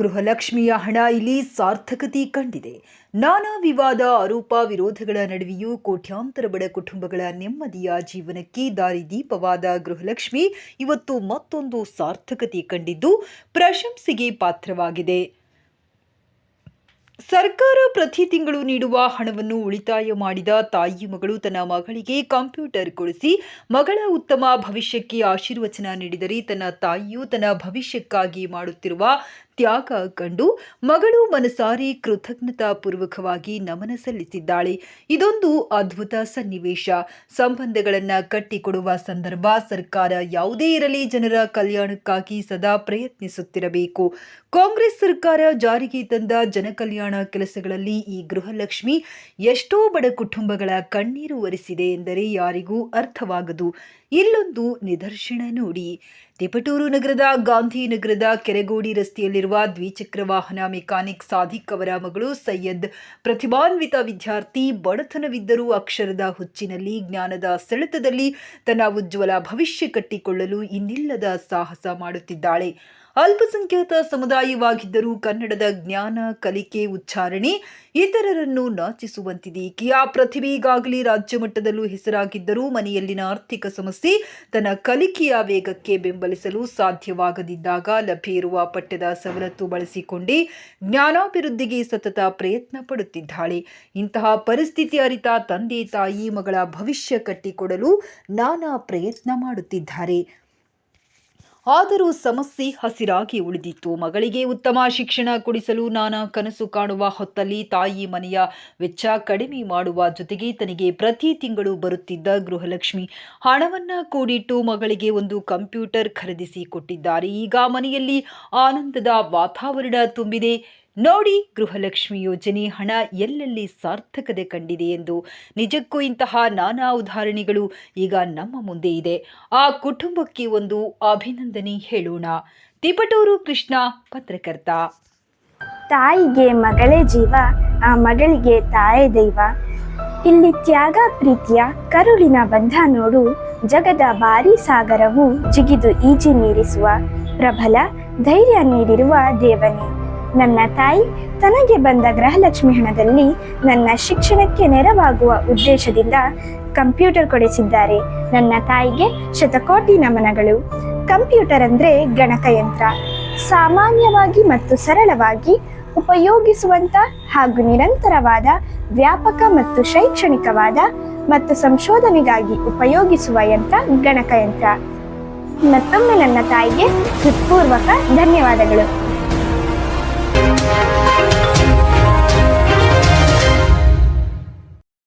ಗೃಹಲಕ್ಷ್ಮಿಯ ಹಣ ಇಲ್ಲಿ ಸಾರ್ಥಕತೆ ಕಂಡಿದೆ. ನಾನಾ ವಿವಾದ ಆರೋಪ ವಿರೋಧಗಳ ನಡುವೆಯೂ ಕೋಟ್ಯಾಂತರ ಬಡ ಕುಟುಂಬಗಳ ನೆಮ್ಮದಿಯ ಜೀವನಕ್ಕೆ ದಾರಿದೀಪವಾದ ಗೃಹಲಕ್ಷ್ಮಿ ಇವತ್ತು ಮತ್ತೊಂದು ಸಾರ್ಥಕತೆ ಕಂಡಿದ್ದು ಪ್ರಶಂಸೆಗೆ ಪಾತ್ರವಾಗಿದೆ. ಸರ್ಕಾರ ಪ್ರತಿ ತಿಂಗಳು ನೀಡುವ ಹಣವನ್ನು ಉಳಿತಾಯ ಮಾಡಿದ ತಾಯಿ ಮಗಳು ತನ್ನ ಮಗಳಿಗೆ ಕಂಪ್ಯೂಟರ್ ಕೊಡಿಸಿ ಮಗಳ ಉತ್ತಮ ಭವಿಷ್ಯಕ್ಕೆ ಆಶೀರ್ವಚನ ನೀಡಿದರೆ ತನ್ನ ತಾಯಿಯು ತನ್ನ ಭವಿಷ್ಯಕ್ಕಾಗಿ ಮಾಡುತ್ತಿರುವ ತ್ಯಾಗ ಕಂಡು ಮಗಳು ಮನಸಾರಿ ಕೃತಜ್ಞತಾ ಪೂರ್ವಕವಾಗಿ ನಮನ ಸಲ್ಲಿಸಿದ್ದಾಳೆ. ಇದೊಂದು ಅದ್ಭುತ ಸನ್ನಿವೇಶ. ಸಂಬಂಧಗಳನ್ನು ಕಟ್ಟಿಕೊಡುವ ಸಂದರ್ಭ ಸರ್ಕಾರ ಯಾವುದೇ ಇರಲಿ ಜನರ ಕಲ್ಯಾಣಕ್ಕಾಗಿ ಸದಾ ಪ್ರಯತ್ನಿಸುತ್ತಿರಬೇಕು. ಕಾಂಗ್ರೆಸ್ ಸರ್ಕಾರ ಜಾರಿಗೆ ತಂದ ಜನಕಲ್ಯಾಣ ಕೆಲಸಗಳಲ್ಲಿ ಈ ಗೃಹಲಕ್ಷ್ಮಿ ಎಷ್ಟೋ ಬಡ ಕುಟುಂಬಗಳ ಕಣ್ಣೀರು ಒರೆಸಿದೆ ಎಂದರೆ ಯಾರಿಗೂ ಅರ್ಥವಾಗದು. ಇಲ್ಲೊಂದು ನಿದರ್ಶನ ನೋಡಿ. ತಿಪಟೂರು ನಗರದ, ಗಾಂಧಿನಗರದ ಕೆರೆಗೋಡಿ ರಸ್ತೆಯಲ್ಲಿರುವ ದ್ವಿಚಕ್ರ ವಾಹನ ಮೆಕ್ಯಾನಿಕ್ ಸಾದಿಕ್ ಅವರ ಮಗಳು ಸೈಯದ್ ಪ್ರತಿಭಾನ್ವಿತ ವಿದ್ಯಾರ್ಥಿ ಬಡತನವಿದ್ದರೂ ಅಕ್ಷರದ ಹುಚ್ಚಿನಲ್ಲಿ ಜ್ಞಾನದ ಸೆಳೆತದಲ್ಲಿ ತನ್ನ ಉಜ್ವಲ ಭವಿಷ್ಯ ಕಟ್ಟಿಕೊಳ್ಳಲು ಇನ್ನಿಲ್ಲದ ಸಾಹಸ ಮಾಡುತ್ತಿದ್ದಾಳೆ. ಅಲ್ಪಸಂಖ್ಯಾತ ಸಮುದಾಯವಾಗಿದ್ದರೂ ಕನ್ನಡದ ಜ್ಞಾನ, ಕಲಿಕೆ, ಉಚ್ಚಾರಣೆ ಇತರರನ್ನು ನಾಚಿಸುವಂತಿದೆ ಈಕೆಯ ಪ್ರತಿಭೆ ಈಗಾಗಲೇ ರಾಜ್ಯ ಮಟ್ಟದಲ್ಲೂ ಹೆಸರಾಗಿದ್ದರೂ ಮನೆಯಲ್ಲಿನ ಆರ್ಥಿಕ ಸಮಸ್ಯೆ ತನ್ನ ಕಲಿಕೆಯ ವೇಗಕ್ಕೆ ಬೆಂಬಲಿಸಲು ಸಾಧ್ಯವಾಗದಿದ್ದಾಗ ಲಭ್ಯ ಇರುವ ಪಠ್ಯದ ಸವಲತ್ತು ಬಳಸಿಕೊಂಡೇ ಜ್ಞಾನಾಭಿವೃದ್ಧಿಗೆ ಸತತ ಪ್ರಯತ್ನ ಪಡುತ್ತಿದ್ದಾಳೆ. ಇಂತಹ ಪರಿಸ್ಥಿತಿ ಅರಿತ ತಂದೆ ತಾಯಿ ಮಗಳ ಭವಿಷ್ಯ ಕಟ್ಟಿಕೊಡಲು ನಾನಾ ಪ್ರಯತ್ನ ಮಾಡುತ್ತಿದ್ದಾರೆ. ಆದರೂ ಸಮಸ್ಯೆ ಹಸಿರಾಗಿ ಉಳಿದಿತ್ತು. ಮಗಳಿಗೆ ಉತ್ತಮ ಶಿಕ್ಷಣ ಕೊಡಿಸಲು ನಾನಾ ಕನಸು ಕಾಣುವ ಹೊತ್ತಲ್ಲಿ ತಾಯಿ ಮನೆಯ ವೆಚ್ಚ ಕಡಿಮೆ ಮಾಡುವ ಜೊತೆಗೆ ತನಗೆ ಪ್ರತಿ ತಿಂಗಳು ಬರುತ್ತಿದ್ದ ಗೃಹಲಕ್ಷ್ಮಿ ಹಣವನ್ನ ಕೂಡಿಟ್ಟು ಮಗಳಿಗೆ ಒಂದು ಕಂಪ್ಯೂಟರ್ ಖರೀದಿಸಿ ಕೊಟ್ಟಿದ್ದಾರೆ. ಈಗ ಮನೆಯಲ್ಲಿ ಆನಂದದ ವಾತಾವರಣ ತುಂಬಿದೆ. ನೋಡಿ ಗೃಹಲಕ್ಷ್ಮಿ ಯೋಜನೆ ಹಣ ಎಲ್ಲೆಲ್ಲಿ ಸಾರ್ಥಕತೆ ಕಂಡಿದೆ ಎಂದು ನಿಜಕ್ಕೂ ಇಂತಹ ನಾನಾ ಉದಾಹರಣೆಗಳು ಈಗ ನಮ್ಮ ಮುಂದೆ ಇದೆ. ಆ ಕುಟುಂಬಕ್ಕೆ ಒಂದು ಅಭಿನಂದನೆ ಹೇಳೋಣ. ತಿಪಟೂರು ಕೃಷ್ಣ, ಪತ್ರಕರ್ತ. ತಾಯಿಗೆ ಮಗಳೇ ಜೀವ, ಆ ಮಗಳಿಗೆ ತಾಯೇ ದೈವ. ಇಲ್ಲಿ ತ್ಯಾಗ, ಪ್ರೀತಿಯ, ಕರುಳಿನ ಬಂಧ ನೋಡು. ಜಗದ ಭಾರಿ ಸಾಗರವು ಜಿಗಿದು ಈಜಿ ಮೀರಿಸುವ ಪ್ರಬಲ ಧೈರ್ಯ ನೀಡಿರುವ ದೇವನೇ. ನನ್ನ ತಾಯಿ ತನಗೆ ಬಂದ ಗೃಹಲಕ್ಷ್ಮಿ ಹಣದಲ್ಲಿ ನನ್ನ ಶಿಕ್ಷಣಕ್ಕೆ ನೆರವಾಗುವ ಉದ್ದೇಶದಿಂದ ಕಂಪ್ಯೂಟರ್ ಕೊಡಿಸಿದ್ದಾರೆ. ನನ್ನ ತಾಯಿಗೆ ಶತಕೋಟಿ ನಮನಗಳು. ಕಂಪ್ಯೂಟರ್ ಅಂದ್ರೆ ಗಣಕಯಂತ್ರ. ಸಾಮಾನ್ಯವಾಗಿ ಮತ್ತು ಸರಳವಾಗಿ ಉಪಯೋಗಿಸುವಂತ ಹಾಗೂ ನಿರಂತರವಾದ ವ್ಯಾಪಕ ಮತ್ತು ಶೈಕ್ಷಣಿಕವಾದ ಮತ್ತು ಸಂಶೋಧನೆಗಾಗಿ ಉಪಯೋಗಿಸುವ ಯಂತ್ರ ಗಣಕಯಂತ್ರ. ಮತ್ತೊಮ್ಮೆ ನನ್ನ ತಾಯಿಗೆ ಹೃತ್ಪೂರ್ವಕ ಧನ್ಯವಾದಗಳು.